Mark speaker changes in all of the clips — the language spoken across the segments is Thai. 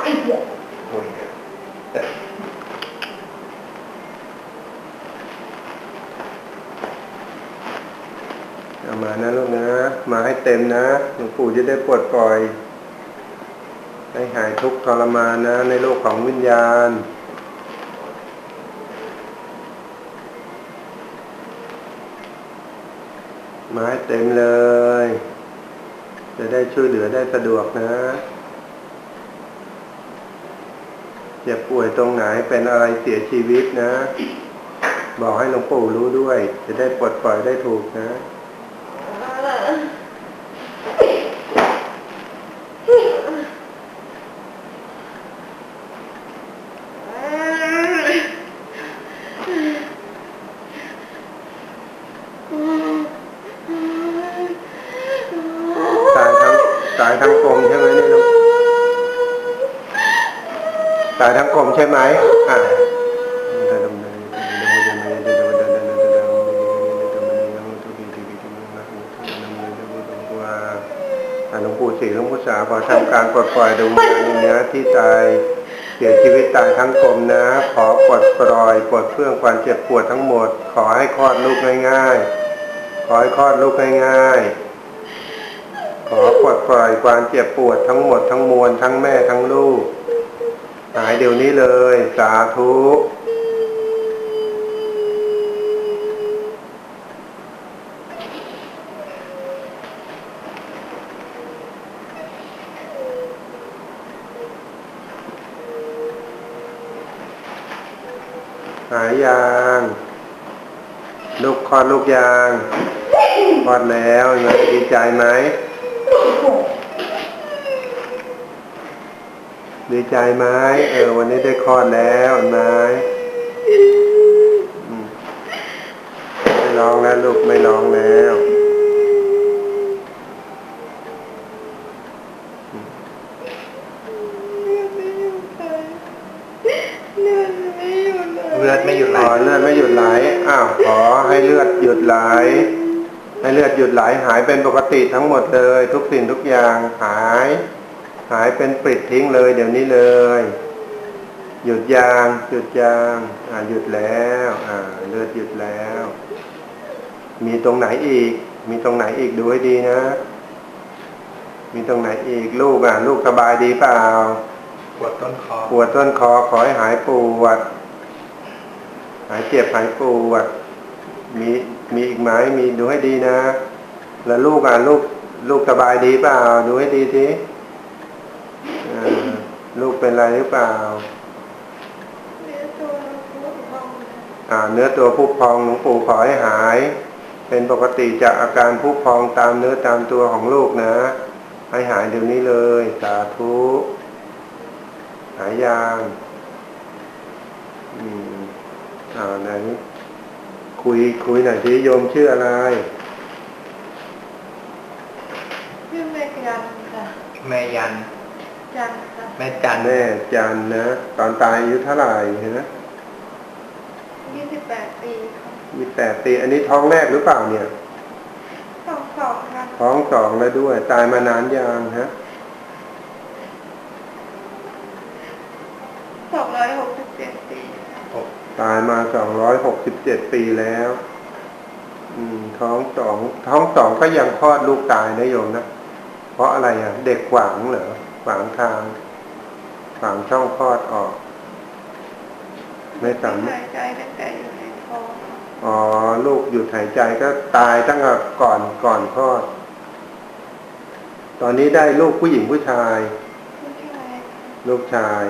Speaker 1: เอามานะลูกนะ มาให้เต็มนะหลวงปู่จะได้ปลดปล่อย ให้หายทุกข์ทรมานนะ ในโลกของวิญญาณมาให้เต็มเลย จะได้ช่วยเหลือได้สะดวกนะ เจ็บป่วยตรงไหนเป็นอะไรเสียชีวิตนะ บอกให้หลวงปู่รู้ด้วย จะได้ปลดปล่อยได้ถูกนะ ตายทั้งตายทั้งกลมใช่ไหมเนี่ยลูกตายทั้ง กลมใช่ไหมอ่าหลวงปู่ศรีหลวงปู่สาขอทำการปลดปล่อยดวงวิญญาณเนื้อที่ตายเสียชีวิตตายทั้งกลมนะ ขอปลดปล่อยปลดเพื่องความเจ็บปวดทั้งหมด ขอให้คลอดลูกง่ายๆ ขอให้คลอดลูกง่ายๆ ขอปลดปล่อยความเจ็บปวดทั้งหมดทั้งมวลทั้งแม่ทั้งลูก หายเดี๋ยวนี้เลย สาธุหายยางลูกคลอดลูกยางคลอดแล้วนไหมดีใจไหม ดีใจไหมเออ วันนี้ได้คลอดแล้วเห็นไหมอืมไม่ร้องแล้วลูกไม่ร้องแล้วเลือดไม่หยุดไหลเลือดไม่หยุดไหลอ้าวขอให้เลือดหยุดไหลให้เลือดหยุดไหลหายเป็นปกติทั้งหมดเลย ทุกสิ่งทุกอย่างหาย หายเป็นปริดทิ้งเลย เดี๋ยวนี้เลย หยุดยาง หยุดยาง อ่าหยุดแล้ว อ่าเลือดหยุดแล้ว มีตรงไหนอีก มีตรงไหนอีกดูให้ดีนะ มีตรงไหนอีกลูกอะ ลูกสบายดีเปล่า
Speaker 2: ปวดต้นคอ
Speaker 1: ปวดต้นคอขอให้หายปวด หายเจ็บหายปวด มีมีอีกไหมมีดูให้ดีนะ แล้วลูกอะลูกลูกสบายดีเปล่า ดูให้ดีทีเออ ลูกเป็นอะไรหรือเปล่าอ่าเนื้อตัวพุพองหลวงปู่ขอให้หาย เป็นปกติจากอาการพุพองตามเนื้อตามตัวของลูกนะ ให้หายเดี๋ยวนี้เลย สาธุหายยางอืมอ่าไหนคุยคุยหน่อยสิโยมชื่ออะไร
Speaker 3: ชื่อแม่ยันค่ะ
Speaker 2: แม่ยัน
Speaker 3: จันค่ะ
Speaker 2: แม่จัน
Speaker 1: แม่จันนะ ตอนตายอายุเท่าไหร่นะ
Speaker 3: ยี่สิบแปดปีค่ะ
Speaker 1: มีแปดปี อันนี้ท้องแรกหรือเปล่าเนี่ย
Speaker 3: สองสองค่ะ
Speaker 1: ท้องสองแล้วด้วย ตายมานานยังฮะ
Speaker 3: สองร้อยหกสิบเจ็ดปีค่ะ
Speaker 1: ตายมาสองร้อยหกสิบเจ็ดปีแล้ว อืม ท้องสองท้องสองก็ยังคลอดลูกตายนะโยมนะเพราะอะไรอะ เด็กขวางเหรอ ขวางทางขวางช่องคลอดออก ไม่สามารถ
Speaker 3: หายใจตั้งแต่อยู่ในท้อง
Speaker 1: อ๋อลูกหยุดหายใจก็ตายตั้งแต่ก่อนก่อนคลอด ตอนนี้ได้ลูกผู้หญิงผู้ชาย
Speaker 3: ผู้ชาย
Speaker 1: ลูกชาย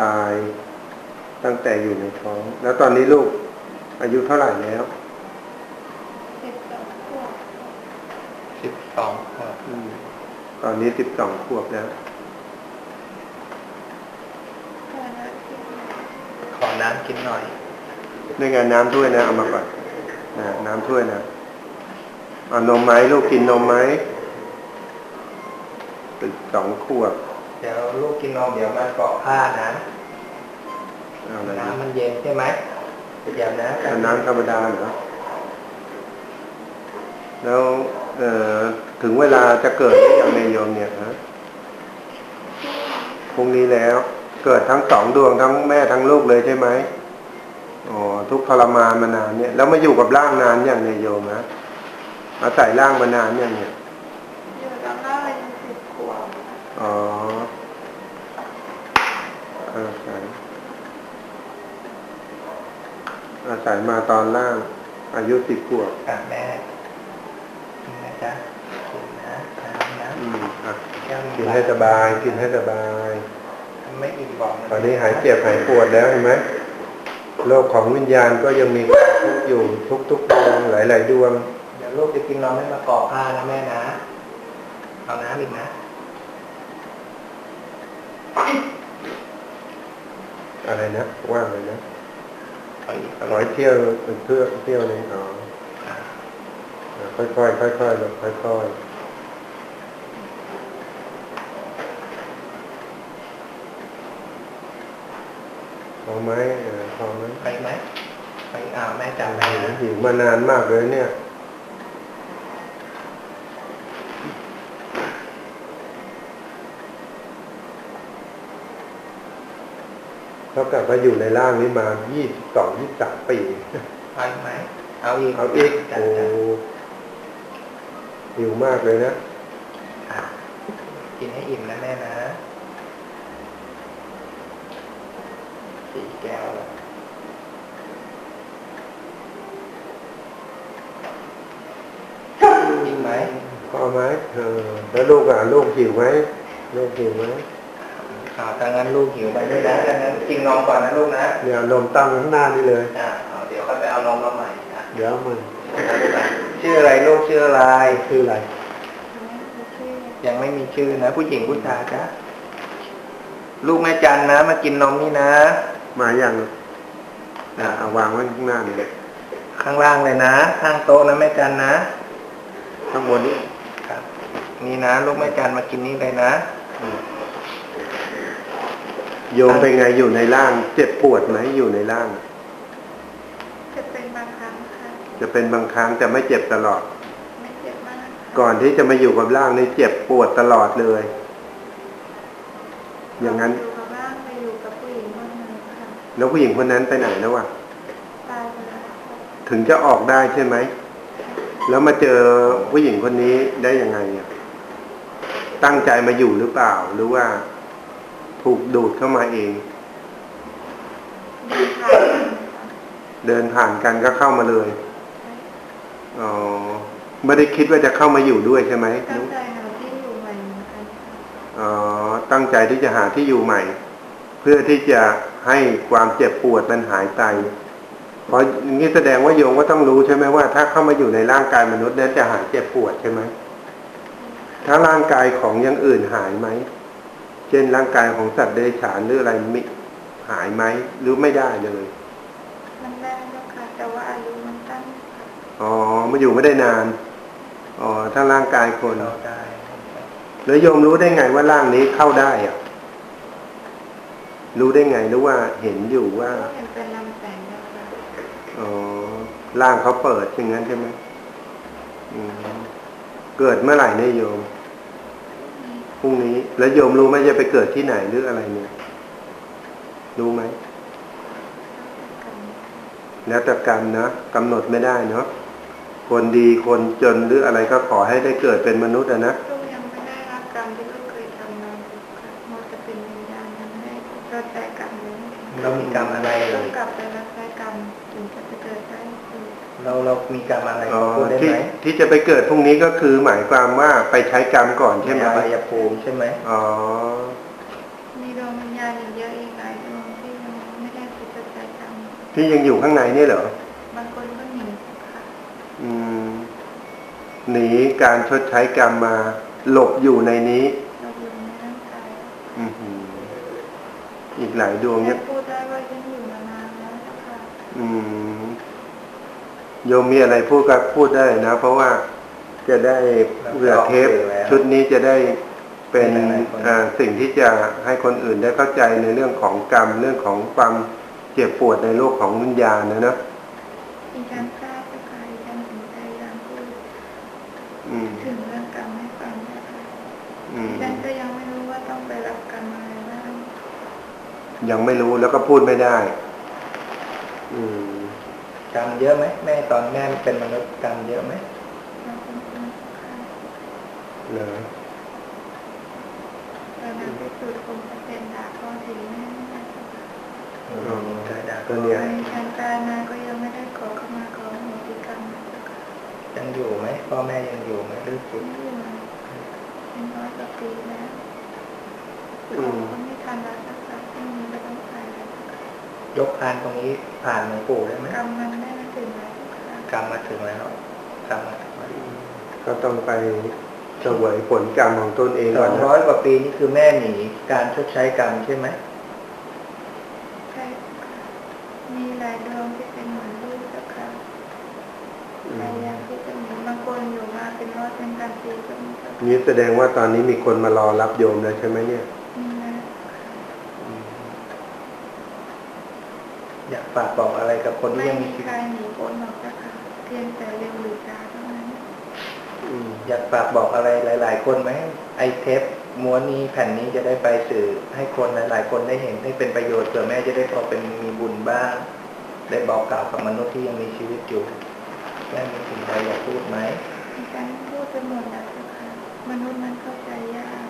Speaker 1: ตายตั้งแต่อยู่ในท้อง แล้วตอนนี้ลูกอายุเท่าไหร่แล้ว
Speaker 3: สิบสองขวบ
Speaker 2: สิบสองขวบ
Speaker 1: อืม ตอนนี้สิบสองขวบแล้ว
Speaker 3: ตอนนั้นที่
Speaker 2: ขอน้ำกินหน่อย
Speaker 1: ในงานน้ำถ้วยนะเอามาก่อนนะน้ำถ้วยนะเอานมไหมลูกกินนมไหมสิบสองขวบ
Speaker 2: เดี๋ยวลูกกินนมเดี๋ยวมันเกาะผ้านะ
Speaker 1: เอาอะไรนะ
Speaker 2: น้ำมันเย็นใช่ไหมเดี๋ยวนะ
Speaker 1: เอาน้ำธรรมดาเหรอ แล้วเอ่อถึงเวลาจะเกิดหรือยังในโยมเนี่ยฮะ
Speaker 3: ท
Speaker 1: พรุ่งนี้แล้ว เกิดทั้งสองดวงทั้งแม่ทั้งลูกเลยใช่ไหมอ๋อทุกข์ทรมานมานานเนี่ย แล้วมาอยู่กับร่างนานอย่างเนี่ยโยมนะอาศัยร่างมานานอย่างเนี่ย
Speaker 3: อยู่ตอนหน้าอายุสิบขวบค่ะ
Speaker 1: อ๋ออาศัยอาศัยมาตอนล่าง อายุสิบขวบ
Speaker 2: กับแม่กินนะ จ๊ะกินนะน้ำนะ
Speaker 1: อืมอะ
Speaker 2: แก้ว
Speaker 1: กินให้สบาย กินให้สบาย
Speaker 2: ไม่อิ่มบอกะ
Speaker 1: ตอนนี้หายเจ็บหายปวดแล้วเห็นไหมโลกของวิญญาณก็ยังมีความทุกข์อยู่ทุกๆดวงหลาย ๆ ดวง
Speaker 2: เดี๋ยวลูกจะกินนมไม่มาเกาะผ้านะแม่นะเอาน้ำอีกนะ
Speaker 1: อะไรนะว่างเลยนะ
Speaker 2: เอาอีกเอา
Speaker 1: ร้อย
Speaker 2: อีก
Speaker 1: เที่ยวเพื่อเที่ยวหนึงอ๋อ
Speaker 2: อะ
Speaker 1: อะ ค่อยๆค่อยๆลงค่อยๆพอไหมเออพอไหม
Speaker 2: ไปไหมไปอ่าแม่จับไป
Speaker 1: หิว
Speaker 2: นะ
Speaker 1: หิวมานานมากเลยเนี่ย เขากลับมาอยู่ในร่างนี้มา22 23ปี
Speaker 2: ไปไหม เอาอีก
Speaker 1: เอาอีก
Speaker 2: จัด
Speaker 1: โอ้
Speaker 2: จัด
Speaker 1: หิวมากเลยนะ
Speaker 2: อะกินให้อิ่มนะแม่นะสี่แก้วแล้วอิ่มไหม
Speaker 1: พอไหมเออแล้วลูกอะลูกหิวไหมลูกหิวไหม
Speaker 2: อ่าถ้างั้นลูกหิวไปด้วยนะถ้างั้นกินนมก่อนนะลูกนะ
Speaker 1: เนี่ยเอานมตั้งข้างหน้านี่เลย
Speaker 2: อ่าเอาเดี๋ยวค่อยไปเอานมมาใหม่อะ
Speaker 1: เดี๋ยวมัน
Speaker 2: ชื่ออะไรลูกชื่ออะไร
Speaker 1: คืออะไร
Speaker 2: ยังไม่มีชื่อนะ ผู้หญิงผู้ชายจ้ะลูกแม่จันนะ มากินนมนี่นะ
Speaker 1: มาอย่างอะเอาวางไว้ข้างหน้านี่
Speaker 2: ข้างล่างเลยนะข้างโต๊ะนะแม่จันนะ
Speaker 1: ข้างบนนี้
Speaker 2: ครับ นี่นะ ลูกแม่จันมากินนี่เลยนะ
Speaker 1: โยมเป็นไงอยู่ในร่าง เจ็บปวดไหมอยู่ในร่าง
Speaker 3: จะเป็นบางครั้งค่ะ
Speaker 1: จะเป็นบางครั้งแต่ไม่เจ็บตลอด
Speaker 3: ไม่เจ็บมากค่ะ
Speaker 1: ก่อนที่จะมาอยู่กับร่างนี่เจ็บปวดตลอดเลย อย่างนั้น
Speaker 3: อยู่กับบ้านไปอยู่กับผู้หญิงคนหนึ่งค่ะ
Speaker 1: แล้วผู้หญิงคนนั้นไปไหนแล้ววะ
Speaker 3: ตายไปแล้วค่ะ
Speaker 1: ถึงจะออกได้ใช่ไหม แล้วมาเจอผู้หญิงคนนี้ได้ยังไงอะตั้งใจมาอยู่หรือเปล่า หรือว่าถูกดูดเข้ามาเอง
Speaker 3: เดินผ่านกันค่ะ
Speaker 1: เดินผ่านกันก็เข้ามาเลย อ๋อไม่ได้คิดว่าจะเข้ามาอยู่ด้วยใช่ไหม
Speaker 3: ตั้งใจหาที่อยู่ใหม่เหมือนกันค่ะ
Speaker 1: อ๋อตั้งใจที่จะหาที่อยู่ใหม่ เพื่อที่จะให้ความเจ็บปวดมันหายไปเพราะอย่างนี้แสดงว่าโยมก็ต้องรู้ใช่ไหมว่า ถ้าเข้ามาอยู่ในร่างกายมนุษย์นั้นจะหายเจ็บปวดใช่ไหมถ้าร่างกายของอย่างอื่นหายไหมเช่นร่างกายของสัตว์เดรัจฉานหรืออะไรมิหายไหมหรือไม่ได้เลย
Speaker 3: มันได้แล้วค่ะแต่ว่าอายุมันตั้งค่ะ
Speaker 1: อ๋อมาอยู่ไม่ได้นาน อ๋อถ้าร่างกายคน
Speaker 2: เราได้
Speaker 1: แล้วโยมรู้ได้ไงว่าร่างนี้เข้าได้อะรู้ได้ไงหรือว่าเห็นอยู่ว่า
Speaker 3: ก็เห็นเป็นลำแสงนะคะ
Speaker 1: อ๋อร่างเขาเปิดอย่างนั้นใช่ไหมอืมเกิดเมื่อไหร่เนี่ยโยมพรุ่งนี้ แล้วโยมรู้ไหมจะไปเกิดที่ไหนหรืออะไรเนี่ย รู้ไหมแล้วแต่กรรมนะกำหนดไม่ได้เนาะ คนดีคนจนหรืออะไรก็ขอให้ได้เกิดเป็นมนุษย์อะนะ
Speaker 3: ลูกยังไม่ได้รับกรรมที่ลูกเคยทำมาอยู่ค่ะโมจะเป็นวิญญาณยังไม่ได้รับใช้กรรมเลย
Speaker 2: เรามีกรรมอะไรเล
Speaker 3: ต้อง
Speaker 2: ย
Speaker 3: กลับไปรับใช้กรรมถึงจะไปเกิดได้คือ
Speaker 2: เราเรามีกรรมอะไร
Speaker 1: อ๋อ
Speaker 2: พูดได้
Speaker 1: ที่
Speaker 2: ไหม
Speaker 1: ที่จะไปเกิดพรุ่งนี้ก็คือหมายความว่าไปใช้กรรมก่อนใช่ไหม
Speaker 2: อบายภูมิใช่ไหม
Speaker 1: อ๋อ
Speaker 3: มีดวงวิญญาณอีกเยอะอีกหลายดวงที่ยังไม่ได้ไปชดใช้กรรม
Speaker 1: ที่ยังอยู่ข้างในนี่เหรอ
Speaker 3: บางคนก็หนีค่ะ
Speaker 1: อืม หนีการชดใช้กรรมมาหลบอยู่ในนี้
Speaker 3: เราอยู่ในร่างกาย
Speaker 1: อือหืออีกหลายดวง
Speaker 3: แค่
Speaker 1: เนี่ย
Speaker 3: พูดได้ว่าฉันอยู่มานานแล้วค่ะ
Speaker 1: อืมโยมมีอะไรพูดก็พูดได้นะ เพราะว่าจะได้เผื่อเทปชุดนี้จะได้เป็นอ่าสิ่งที่จะให้คนอื่นได้เข้าใจในเรื่องของกรรม เรื่องของความเจ็บปวดในโลกของวิญญาณนะเนอะ
Speaker 3: ดิฉันทราบนะคะดิฉันถึงพยายามพูด
Speaker 1: อืม
Speaker 3: ถึงเรื่องกรรมให้ฟังนะคะ
Speaker 1: อืม
Speaker 3: ดิฉันก็ยังไม่รู้ว่าต้องไปรับกรรมอะไรบ้าง
Speaker 1: ยังไม่รู้แล้วก็พูดไม่ได้ อืม
Speaker 2: กรรมเยอะไหมแม่ตอนแม่เป็นมนุษย์กรรมเยอะไหม
Speaker 3: เราเป็นคนค่ะ
Speaker 1: เหรอ
Speaker 3: เรานำไปสู่คงจะเป็นด่าทอถึงแม่นะคะ
Speaker 2: อืมกระดาษ
Speaker 1: ก็เนี่ย
Speaker 3: ในทางการมาก็ยังไม่ได้ขอเข้ามาขอโหติกรรมนะคะ
Speaker 2: ยังอยู่ไหมพ่อแม่ยังอยู่ไหมหรือสุด
Speaker 3: ไม่อยู่มาเป็นร้อยกว่าปีแล้ว
Speaker 1: อืม
Speaker 3: ก็ไม่ทันแล้วนะคะที่มีก็ต้องไปแล้วนะคะ
Speaker 2: ยกพานตรงนี้ผ่านหลวงปู่ได้ไหม
Speaker 3: กรรมมันได้มาถึงแล้วนะคะ
Speaker 2: กรรมมาถึงแล้วกรรมมาถึงแล้ว
Speaker 1: ก็ต้องไปเสวยผลกรรมของตนเอง
Speaker 2: ส
Speaker 1: ก่
Speaker 2: อ
Speaker 1: อน
Speaker 2: ง
Speaker 1: นะ
Speaker 2: ร้อยกว่าปีนี่คือแม่หนีการชดใช้กรรมใช่ไหม
Speaker 3: ใช่ค่ะมีหลายดวงที่เป็นเหมือนลูกนะคะ
Speaker 1: อื
Speaker 3: หลาย
Speaker 1: ม
Speaker 3: อย่างที่จะมีบางคนอยู่มา เป็นร้อยเป็นพันปีก็มีค่ะ
Speaker 1: นี่แสดงว่าตอนนี้มีคนมารอรับโยมแล้วใช่ไหมเนี่ย
Speaker 3: มีนะ
Speaker 2: อยากฝากบอกอะไรกับคนที่
Speaker 3: ไม่
Speaker 2: ยังมี
Speaker 3: มี
Speaker 2: ชี
Speaker 3: ใค
Speaker 2: วิ
Speaker 3: ร
Speaker 2: ต
Speaker 3: หนีพ้นหรอกนะคะเพียงแต่เร็วหรือช้าเท่านั้น
Speaker 1: อืม
Speaker 2: อยากฝากบอกอะไรหลาย ๆ คนไหมไอเทปม้วนนี้แผ่นนี้จะได้ไปสื่อให้คนหลาย ๆ คนได้เห็นให้เป็นประโยชน์เผื่อแม่จะได้พอเป็นมีบุญบ้าง ได้บอกกล่าวกับมนุษย์ที่ยังมีชีวิตอยู่แม่มีสิ่งใดอยากพูดไหม
Speaker 3: มีการพูดไปหมดแล้วนะคะมนุษย์มันเข้าใจยาก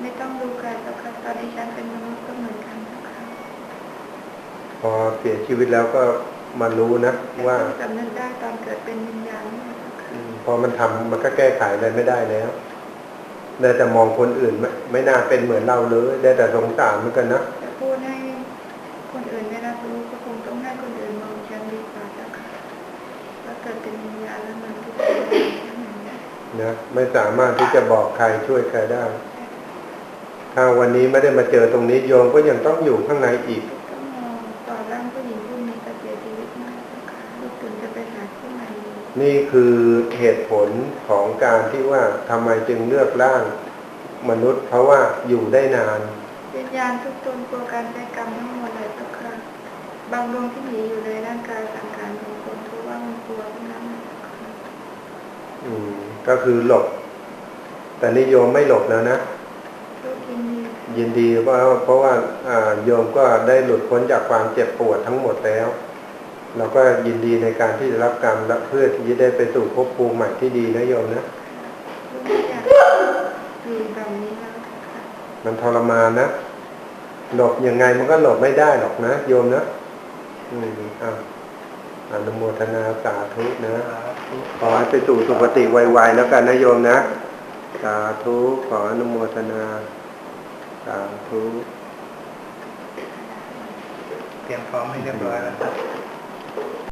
Speaker 3: ไม่ต้องดูการแล้วค่ะตอนนี้ฉันเป็นมนุษย์ก็เหมือนกันนะคะ
Speaker 1: พอเสียชีวิตแล้วก็มารู้นะว่า
Speaker 3: แต่สำนึกได้ตอนเกิดเป็นวิญญาณเนี่ยนะคะ
Speaker 1: อืมพอมันทำมันก็แก้ไขอะไรไม่ได้แล้วได้แต่มองคนอื่นไม่ไม่น่าเป็นเหมือนเราเลยได้แต่สงสารเหมือนกันนะ
Speaker 3: จะพูดให้คนอื่นได้รับรู้ก็คงต้องให้คนอื่นมองฉันดีกว่านะคะ ว่าเกิดเป็นวิญญาณแล้วมันทุกข์ทรมานแค่ไหนนะ
Speaker 1: นะไม่สามารถที่จะบอกใครช่วยใครได้ ถ้าวันนี้ไม่ได้มาเจอตรงนี้โยมก็ยังต้องอยู่ข้างในอีก
Speaker 3: ต้องมองต่อร่างผู้หญิงผู้นี้จะเสียชีวิตมากนะคะลูกถึงจะไปหาที่ใหม่
Speaker 1: นี่คือเหตุผลของการที่ว่าทำไมจึงเลือกร่างมนุษย์ เพราะว่าอยู่ได้นาน
Speaker 3: วิญญาณทุกตนกลัวการใช้กรรมทั้งหมดเลยทุกครั้งบางดวงที่หนีอยู่ในร่างกายสังขาร ของคนเพราะว่ามันกลัวทั้งนั้นนะคะ
Speaker 1: อืม ก็คือหลบ แต่นิโยมไม่หลบแล้วนะ
Speaker 3: ลูกยินดี
Speaker 1: ยินดีเพราะเพราะว่าอ่าโยมก็ได้หลุดพ้นจากความเจ็บปวดทั้งหมดแล้ว เราก็ยินดีในการที่จะรับกรรมและเพื่อที่จะได้ไปสู่ภพภูมิใหม่ที่ดีนะโยมนะ
Speaker 3: ลูกไม่อยากอยู่แบบนี้แล้วนะคะ
Speaker 1: มันทรมานนะหลบยังไงมันก็หลบไม่ได้หรอกนะ โยมนะอืมอะ อนุโมทนาสาธุนะ ขอให้ไปสู่สุคติไวๆแล้วกันนะโยมนะ สาธุขออนุโมทนา สาธุ
Speaker 2: เตรียมพร้อมให้เรียบร้อยแล้วครับ